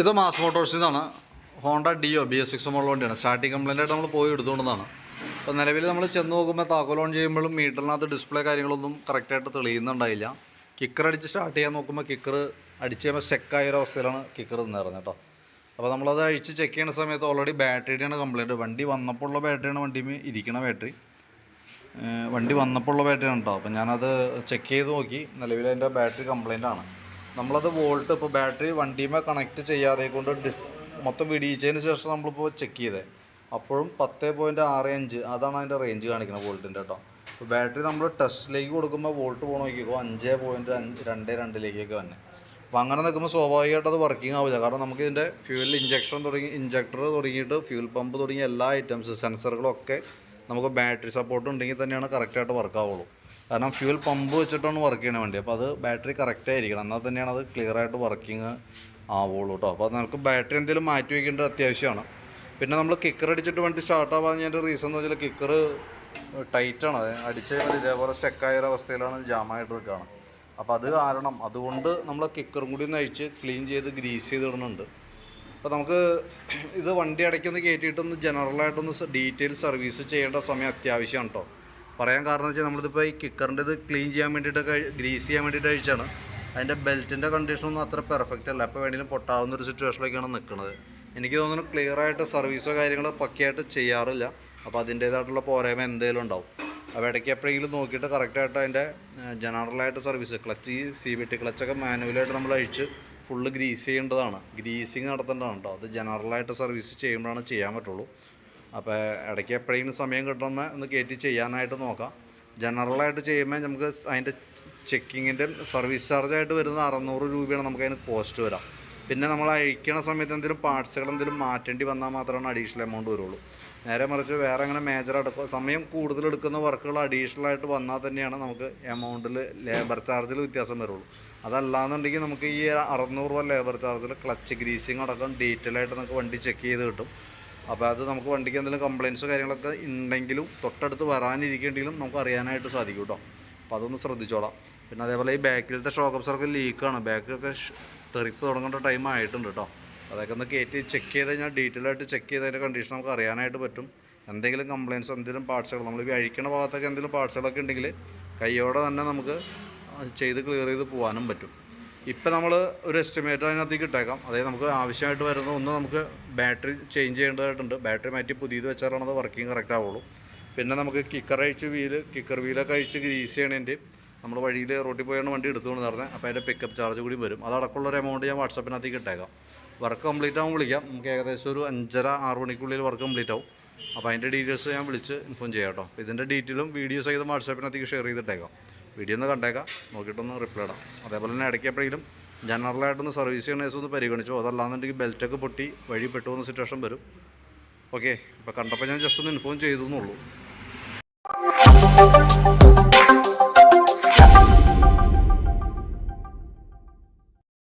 ഇത് മാസ് മോട്ടോഴ്സിൽ നിന്നാണ് Honda Dio B S six model വണ്ടിയാണ്. സ്റ്റാർട്ടിംഗ് കംപ്ലൈന്റ് ആയിട്ട് നമ്മൾ പോയി എടുത്തുകൊണ്ടാണ് അപ്പോൾ നിലവിൽ നമ്മൾ ചെന്ന് നോക്കുമ്പോൾ താക്കോൽ ഓൺ ചെയ്യുമ്പോഴും മീറ്ററിനകത്ത് ഡിസ്പ്ലേ കാര്യങ്ങളൊന്നും കറക്റ്റായിട്ട് തെളിയുന്നുണ്ടായില്ല. കിക്കർ അടിച്ച് സ്റ്റാർട്ട് ചെയ്യാൻ നോക്കുമ്പോൾ കിക്കർ അടിച്ച് കഴിയുമ്പോൾ സ്റ്റെക്കായ ഒരു അവസ്ഥയിലാണ് കിക്കർ നിന്നിരുന്നത് കേട്ടോ. അപ്പോൾ നമ്മളത് അഴിച്ച് ചെക്ക് ചെയ്യുന്ന സമയത്ത് ഓൾറെഡി ബാറ്ററിയുടെയാണ് കംപ്ലൈന്റ് വണ്ടി വന്നപ്പോൾ ഉള്ള ബാറ്ററിയാണ് വണ്ടിയിൽ ഇരിക്കണ ബാറ്ററി. വണ്ടി വന്നപ്പോൾ ഉള്ള ബാറ്ററിയാണ് കേട്ടോ. അപ്പോൾ ഞാനത് ചെക്ക് ചെയ്ത് നോക്കി. നിലവിൽ അതിന്റെ ബാറ്ററി കംപ്ലൈന്റ് ആണ്. നമ്മളത് വോൾട്ട് ഇപ്പോൾ ബാറ്ററി വണ്ടിയുമേ കണക്ട് ചെയ്യാതെ കൊണ്ട് ഡിസ് മൊത്തം വിടിയിച്ചതിന് ശേഷം നമ്മളിപ്പോൾ ചെക്ക് ചെയ്തേ. അപ്പോഴും പത്ത് പോയിന്റ് ആറ് അഞ്ച് അതാണ് അതിന്റെ റേഞ്ച് കാണിക്കുന്നത് വോൾട്ടിന്റെ കേട്ടോ ഇപ്പോൾ ബാറ്ററി നമ്മൾ ടെസ്റ്റിലേക്ക് കൊടുക്കുമ്പോൾ വോൾട്ട് പോകണ നോക്കിക്കോ അഞ്ച് പോയിന്റ് അഞ്ച് രണ്ട് രണ്ടിലേക്കൊക്കെ തന്നെ അപ്പോൾ അങ്ങനെ നിൽക്കുമ്പോൾ സ്വാഭാവികമായിട്ട് അത് വർക്കിംഗ് ആവില്ല. കാരണം നമുക്ക് ഇതിന്റെ ഫ്യൂവൽ ഇഞ്ചക്ഷൻ തുടങ്ങി ഇഞ്ചക്ടർ തുടങ്ങിയിട്ട് ഫ്യൂൽ പമ്പ് തുടങ്ങിയ എല്ലാ ഐറ്റംസ് സെൻസറുകളൊക്കെ നമുക്ക് ബാറ്ററി സപ്പോർട്ട് ഉണ്ടെങ്കിൽ തന്നെയാണ് കറക്റ്റായിട്ട് വർക്ക് ആവുള്ളൂ. കാരണം ഫ്യൂൽ പമ്പ് വെച്ചിട്ടാണ് വർക്ക് ചെയ്യണ വേണ്ടി. അപ്പോൾ അത് ബാറ്ററി കറക്റ്റ് ആയിരിക്കണം. എന്നാൽ തന്നെയാണ് അത് ക്ലിയർ ആയിട്ട് വർക്കിംഗ് ആവുള്ളൂ കേട്ടോ അപ്പോൾ നമുക്ക് ബാറ്ററി എന്തെങ്കിലും മാറ്റി വയ്ക്കേണ്ടത് അത്യാവശ്യമാണ്. പിന്നെ നമ്മൾ കിക്കർ അടിച്ചിട്ട് വേണ്ടി സ്റ്റാർട്ട് ആവാഞ്ഞതിന്റെ റീസൺ എന്ന് വെച്ചാൽ കിക്കർ ടൈറ്റാണ് അത് അടിച്ച് കഴിഞ്ഞാൽ ഇതേപോലെ സ്റ്റെക്കായ അവസ്ഥയിലാണ് ജാമായിട്ട് നിൽക്കുകയാണ് അപ്പോൾ അത് കാരണം അതുകൊണ്ട് നമ്മൾ കിക്കറും കൂടി ഒന്ന് അഴിച്ച് ക്ലീൻ ചെയ്ത് ഗ്രീസ് ചെയ്ത് ഇടുന്നുണ്ട്. അപ്പോൾ നമുക്ക് ഇത് വണ്ടി ഇടയ്ക്കൊന്ന് കയറ്റിയിട്ടൊന്ന് ജനറലായിട്ടൊന്ന് ഡീറ്റെയിൽ സർവീസ് ചെയ്യേണ്ട സമയം അത്യാവശ്യമാണ് കേട്ടോ പറയാൻ കാരണം വെച്ചാൽ നമ്മളിതിപ്പോൾ ഈ കിക്കറിന്റെ ഇത് ക്ലീൻ ചെയ്യാൻ വേണ്ടിയിട്ടൊക്കെ ഗ്രീസ് ചെയ്യാൻ വേണ്ടിയിട്ട് അഴിച്ചാണ് അതിന്റെ ബെൽറ്റിന്റെ കണ്ടീഷനൊന്നും അത്ര പെർഫെക്റ്റ് അല്ല. അപ്പോൾ വേണമെങ്കിലും പൊട്ടാവുന്ന ഒരു സിറ്റുവേഷനിലേക്കാണ് നിൽക്കുന്നത് എനിക്ക് തോന്നുന്നു ക്ലിയർ ആയിട്ട് സർവീസോ കാര്യങ്ങളോ പക്കയായിട്ട് ചെയ്യാറില്ല. അപ്പോൾ അതിന്റേതായിട്ടുള്ള പോരായ്മ എന്തെങ്കിലും ഉണ്ടാവും. അപ്പോൾ ഇടയ്ക്ക് എപ്പോഴെങ്കിലും നോക്കിയിട്ട് കറക്റ്റായിട്ട് അതിന്റെ ജനറലായിട്ട് സർവീസ് ക്ലച്ച് ഈ സി ബി ടി ക്ലച്ചൊക്കെ മാനുവലായിട്ട് നമ്മൾ അഴിച്ച് ഫുള്ള് ഗ്രീസ് ചെയ്യേണ്ടതാണ്. ഗ്രീസിങ് നടത്തേണ്ടതാണ് കേട്ടോ അത് ജനറലായിട്ട് സർവീസ് ചെയ്യുമ്പോഴാണ് ചെയ്യാൻ പറ്റുള്ളൂ. അപ്പോൾ ഇടയ്ക്ക് എപ്പോഴെങ്കിലും സമയം കിട്ടുന്ന ഒന്ന് കയറ്റി ചെയ്യാനായിട്ട് നോക്കാം. ജനറലായിട്ട് ചെയ്യുമ്പോൾ നമുക്ക് അതിന്റെ ചെക്കിങ്ങിന്റെ സർവീസ് ചാർജായിട്ട് വരുന്ന അറുന്നൂറ് രൂപയാണ് നമുക്ക് അതിന് കോസ്റ്റ് വരാം. പിന്നെ നമ്മൾ അഴിക്കണ സമയത്ത് എന്തെങ്കിലും പാർട്സുകൾ എന്തെങ്കിലും മാറ്റേണ്ടി വന്നാൽ മാത്രമാണ് അഡീഷണൽ എമൗണ്ട് വരുള്ളൂ. നേരെ മറിച്ച് വേറെ അങ്ങനെ മേജർ എടുക്കുക സമയം കൂടുതൽ എടുക്കുന്ന വർക്കുകൾ അഡീഷണൽ ആയിട്ട് വന്നാൽ തന്നെയാണ് നമുക്ക് എമൗണ്ടിൽ ലേബർ ചാർജിൽ വ്യത്യാസം വരുള്ളൂ. അതല്ലാന്നുണ്ടെങ്കിൽ നമുക്ക് ഈ അറുന്നൂറ് രൂപ ലേബർ ചാർജിൽ ക്ലച്ച് ഗ്രീസിങ് അടക്കം ഡീറ്റെയിൽ ആയിട്ട് നമുക്ക് വണ്ടി ചെക്ക് ചെയ്ത് കിട്ടും. അപ്പോൾ അത് നമുക്ക് വണ്ടിക്ക് എന്തെങ്കിലും കംപ്ലയിൻസോ കാര്യങ്ങളൊക്കെ ഉണ്ടെങ്കിലും തൊട്ടടുത്ത് വരാനിരിക്കേണ്ടെങ്കിലും നമുക്ക് അറിയാനായിട്ട് സാധിക്കും കേട്ടോ. അപ്പോൾ അതൊന്ന് ശ്രദ്ധിച്ചോളാം. പിന്നെ അതേപോലെ ഈ ബാക്കിലത്തെ ഷോക്ക് അബ്സർക്ക് ലീക്കാണ് ബാക്കിലൊക്കെ തെറിപ്പ് തുടങ്ങേണ്ട ടൈം ആയിട്ടുണ്ട് കേട്ടോ. അതൊക്കെ ഒന്ന് കയറ്റി ചെക്ക് ചെയ്ത് കഴിഞ്ഞാൽ ഡീറ്റെയിൽ ആയിട്ട് ചെക്ക് ചെയ്തതിന്റെ കണ്ടീഷൻ നമുക്ക് അറിയാനായിട്ട് പറ്റും. എന്തെങ്കിലും കംപ്ലയിൻസ് എന്തെങ്കിലും പാർട്സുകൾ നമ്മൾ ഈ അഴിക്കണ ഭാഗത്തൊക്കെ എന്തെങ്കിലും പാർട്സുകളൊക്കെ ഉണ്ടെങ്കിൽ കൈയോടെ തന്നെ നമുക്ക് ചെയ്ത് ക്ലിയർ ചെയ്ത് പോകാനും പറ്റും. ഇപ്പം നമ്മൾ ഒരു എസ്റ്റിമേറ്റ് അതിനകത്തേക്ക് ഇട്ടേക്കാം. അതായത് നമുക്ക് ആവശ്യമായിട്ട് വരുന്ന ഒന്ന് നമുക്ക് ബാറ്ററി ചേഞ്ച് ചെയ്യേണ്ടതായിട്ടുണ്ട്. ബാറ്ററി മാറ്റി പുതിയത് വെച്ചാലാണ് അത് വർക്കിംഗ് കറക്റ്റ് ആവുള്ളൂ. പിന്നെ നമുക്ക് കിക്കർ അഴിച്ച് വീൽ കിക്കർ വീലൊക്കെ അഴിച്ച് ഗ്രീസ് ചെയ്യണതിന്റെ നമ്മൾ വഴിയിൽ റോട്ടിൽ പോയാണ് വണ്ടി എടുത്തുകൊണ്ട് നടന്നത് അപ്പോൾ അതിന്റെ പിക്കപ്പ് ചാർജ് കൂടി വരും. അതടക്കമുള്ള ഒരു എമൗണ്ട് ഞാൻ വാട്സപ്പിനകത്തേക്ക് ഇട്ടേക്കാം. വർക്ക് കംപ്ലീറ്റ് ആകുമ്പോൾ വിളിക്കാം. നമുക്ക് ഏകദേശം ഒരു അഞ്ചര ആറ് മണിക്കുള്ളിൽ വർക്ക് കംപ്ലീറ്റ് ആവും. അപ്പോൾ അതിന്റെ ഡീറ്റെയിൽസ് ഞാൻ വിളിച്ച് ഇൻഫോം ചെയ്യാം കേട്ടോ. ഇതിന്റെ ഡീറ്റെയിലും വീഡിയോസ് ചെയ്ത് വാട്സാപ്പിനകത്തേക്ക് ഷെയർ ചെയ്തിട്ടേക്കാം. വീഡിയോ ഒന്ന് കണ്ടേക്കാം. നോക്കിയിട്ടൊന്ന് റിപ്ലൈ ഇടാം. അതേപോലെ തന്നെ ഇടയ്ക്ക് എപ്പോഴെങ്കിലും ജനറലായിട്ടൊന്ന് സർവീസ് ചെയ്യണ കേസ് ഒന്ന് പരിഗണിച്ചോ? അതല്ലാന്നുണ്ടെങ്കിൽ ബെൽറ്റൊക്കെ പൊട്ടി വഴി പെട്ടു പോകുന്ന സിറ്റുവേഷൻ വരും. ഓക്കെ ഇപ്പോൾ കണ്ടപ്പോൾ ഞാൻ ജസ്റ്റ് ഒന്ന് ഇൻഫോം ചെയ്തു എന്നുള്ളൂ.